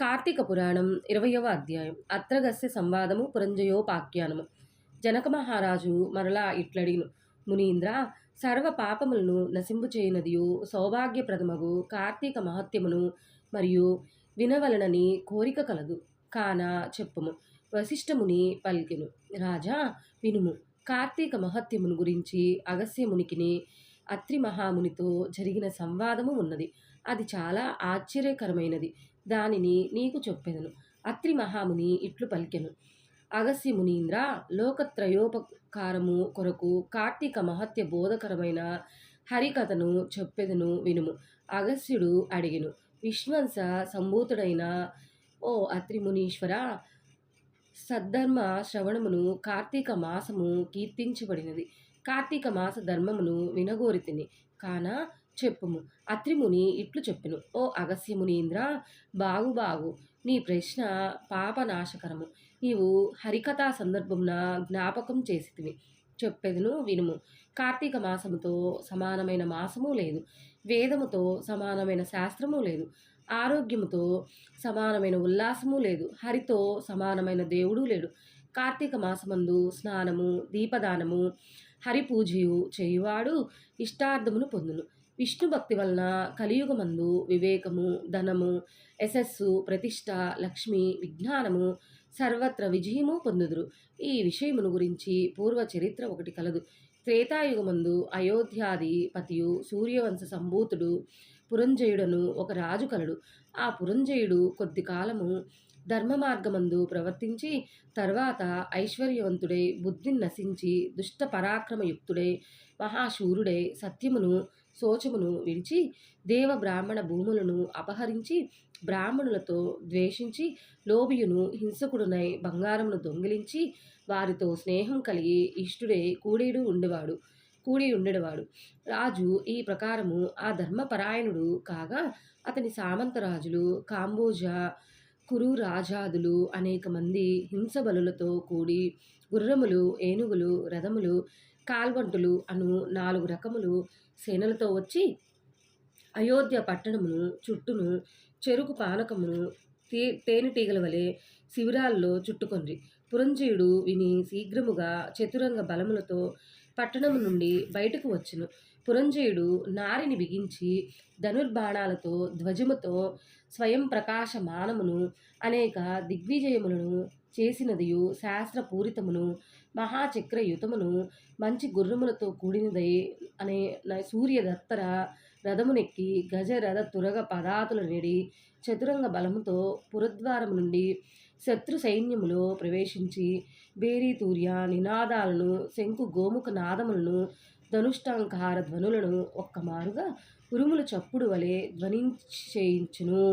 కార్తీక పురాణం ఇరవయవ అధ్యాయం. అత్రగస్య సంవాదము పురంజయోపాఖ్యానము. జనక మహారాజు మరలా ఇట్లడిను మునీంద్ర సర్వ పాపములను నశింపు చేయనదియు సౌభాగ్యప్రదమగు కార్తీక మహత్యమును మరియు వినవలనని కోరిక కలదు. కాన చెప్పుము. వశిష్ఠముని పలికెను. రాజా వినుము. కార్తీక మహత్యమును గురించి అగస్యమునికిని అత్రి మహామునితో జరిగిన సంవాదము ఉన్నది. అది చాలా ఆశ్చర్యకరమైనది. దానిని నీకు చెప్పెదను. అత్రి మహాముని ఇట్లు పలికెను. అగస్య మునీంద్ర లోకత్రయోపకారము కొరకు కార్తీక మహత్య బోధకరమైన హరికథను చెప్పెదను వినుము. అగస్యుడు అడిగిను విశ్వంస సంభూతుడైన ఓ అత్రి మునీశ్వర సద్ధర్మ శ్రవణమును కార్తీక మాసము కీర్తించబడినది. కార్తీక మాస ధర్మమును వినగోరితిని. కాన చెప్పుము. అత్రిముని ఇట్లు చెప్పెను. ఓ అగస్యమునీంద్ర బాగు బాగు నీ ప్రశ్న పాపనాశకరము. నీవు హరికథా సందర్భమున జ్ఞాపకం చేసితివి. చెప్పేదను వినుము. కార్తీక మాసముతో సమానమైన మాసము లేదు. వేదముతో సమానమైన శాస్త్రము లేదు. ఆరోగ్యముతో సమానమైన ఉల్లాసము లేదు. హరితో సమానమైన దేవుడు లేడు. కార్తీక మాసమందు స్నానము దీపదానము హరిపూజయు చేయువాడు ఇష్టార్థమును పొందును. విష్ణు భక్తి వలన కలియుగమందు వివేకము ధనము యశస్సు ప్రతిష్ట లక్ష్మి విజ్ఞానము సర్వత్ర విజయము పొందుదురు. ఈ విషయమును గురించి పూర్వ చరిత్ర ఒకటి కలదు. త్రేతాయుగమందు అయోధ్యాధిపతియు సూర్యవంశ సంభూతుడు పురంజయుడను ఒక రాజు కలడు. ఆ పురంజయుడు కొద్ది కాలము ధర్మ మార్గమందు ప్రవర్తించి తర్వాత ఐశ్వర్యవంతుడై బుద్ధిని నశించి దుష్ట పరాక్రమయుక్తుడై మహాశూరుడై సత్యమును శోచమును విడిచి దేవ బ్రాహ్మణ భూములను అపహరించి బ్రాహ్మణులతో ద్వేషించి లోబియును హింసకుడునై బంగారమును దొంగిలించి వారితో స్నేహం కలిగి ఇష్టుడే కూడేడు ఉండేవాడు. కూడి ఉండేవాడు. రాజు ఈ ప్రకారము ఆ ధర్మపరాయణుడు కాగా అతని సామంతరాజులు కాంబోజ కురు రాజాదులు అనేక మంది హింసబలులతో కూడి గుర్రములు ఏనుగులు రథములు కాల్వంటులు అను నాలుగు రకములు సేనలతో వచ్చి అయోధ్య పట్టణమును చుట్టును చెరుకు పానకమును తే తేనెటీగల వలె శిబిరాల్లో చుట్టుకొండ్రి. పురంజీయుడు విని శీఘ్రముగా చతురంగ బలములతో పట్టణము నుండి బయటకు వచ్చును. పురంజయుడు నారిని బిగించి ధనుర్బాణాలతో ధ్వజముతో స్వయం ప్రకాశమానమును అనేక దిగ్విజయములను చేసినదియు శాస్త్రపూరితమును మహాచక్రయుతమును మంచి గుర్రములతో కూడినదై అనే సూర్యదత్తర రథమునెక్కి గజరథ తురగ పదాతులు నిడి చతురంగ బలముతో పురద్వారం నుండి శత్రు సైన్యములో ప్రవేశించి బేరీతూర్య నినాదాలను శంకు గోముఖ నాదములను ధనుష్టాంకార ధ్వనులను ఒక్కమారుగా ఉరుముల చప్పుడు వలె ధ్వనించేయించును.